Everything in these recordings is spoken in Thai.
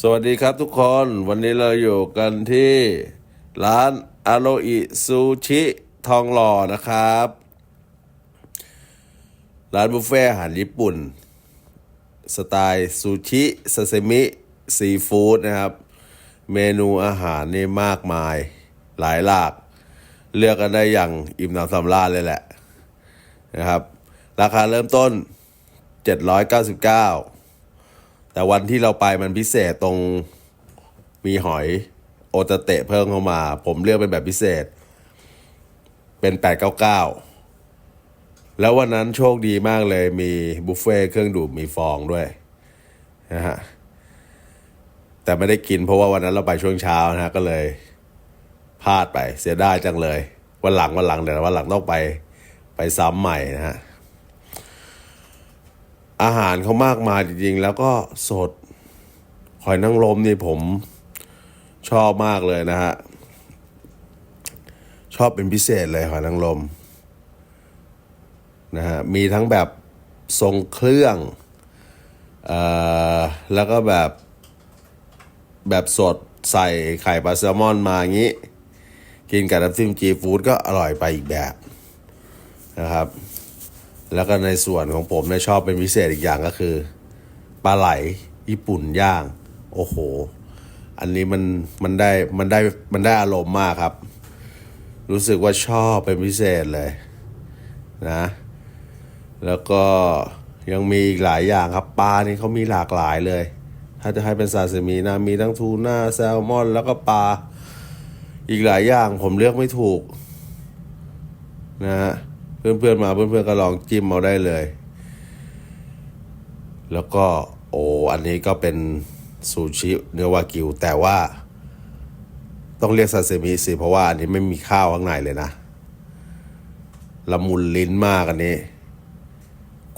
สวัสดีครับทุกคนวันนี้เราอยู่กันที่ร้านอโรอิซูชิทองหล่อนะครับ ร้านบุฟเฟ่อาหารญี่ปุ่น สไตล์ซูชิซาซิมิซีฟู้ดนะครับ เมนูอาหารนี่มากมายหลายหลาก เลือกกันได้อย่างอิ่มหนำสำราญเลยแหละนะครับ ราคาเริ่มต้น 799 แต่วันที่เราไปมันพิเศษตรงมีหอยโอตาเตะเพิ่มเข้ามา ผมเลือกเป็นแบบพิเศษ เป็น899แล้ววันนั้นโชคดีมากเลยมีบุฟเฟ่ต์เครื่องดื่มมีฟองด้วยนะฮะแต่ไม่ได้กินเพราะว่าวันนั้นเราไปช่วงเช้านะฮะก็เลยพลาดไปเสียดายจังเลย วันหลังวันหลังเดี๋ยววันหลังต้องไปไปซ้ำใหม่นะฮะ อาหารเขามากมายจริงๆ แล้วก็สดหอยนางรมนี่ผมชอบมากเลยนะฮะ ชอบเป็นพิเศษเลยหอยนางรมนะฮะมีทั้งแบบทรงเครื่องออแล้วก็แบบแบบสดใส่ไข่ปลาแซลมอนมาอย่างนี้ กินกับน้ำจิ้มจีฟู้ดก็อร่อยไปอีกแบบนะครับ แล้วก็ในส่วนของผมเนี่ยชอบเป็นพิเศษอีกอย่างก็คือปลาไหลญี่ปุ่นย่าง โอ้โห อันนี้มันมันได้มันได้มันได้อารมณ์มากครับ รู้สึกว่าชอบเป็นพิเศษเลยนะ แล้วก็ยังมีอีกหลายอย่างครับปลานี่เขามีหลากหลายเลย ถ้าจะให้เป็นซาซิมินะมีทั้งทูน่าแซลมอน แล้วก็ปลาอีกหลายอย่างผมเลือกไม่ถูกนะฮะ เพื่อนๆมาเพื่อนๆก็ลองจิ้มเอาได้เลย แล้วก็โอ้อันนี้ก็เป็นซูชิเนื้อวากิว แต่ว่า ต้องเรียกซาซิมิสิเพราะว่าอันนี้ไม่มีข้าวข้างในเลยนะละมุนลิ้นมากอันนี้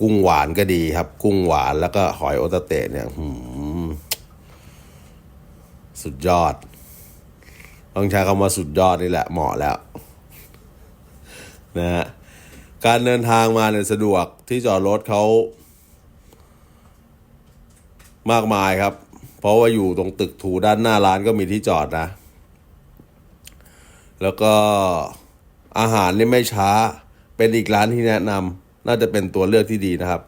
กุ้งหวานก็ดีครับ กุ้งหวานแล้วก็หอยโอตาเตะเนี่ยหืมสุดยอดต้องใช้คำว่าสุดยอดนี่แหละเหมาะแล้ว นะฮะ การเดินทางมาเนี่ยสะดวกที่จอดรถเขามากมายครับ เพราะว่าอยู่ตรงตึกถูด้านหน้าร้านก็มีที่จอดนะ แล้วก็อาหารนี่ไม่ช้า เป็นอีกร้านที่แนะนำน่าจะเป็นตัวเลือกที่ดีนะครับ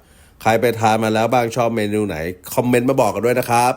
ใครไปทานมาแล้วบ้างชอบเมนูไหน คอมเมนต์มาบอกกันด้วยนะครับ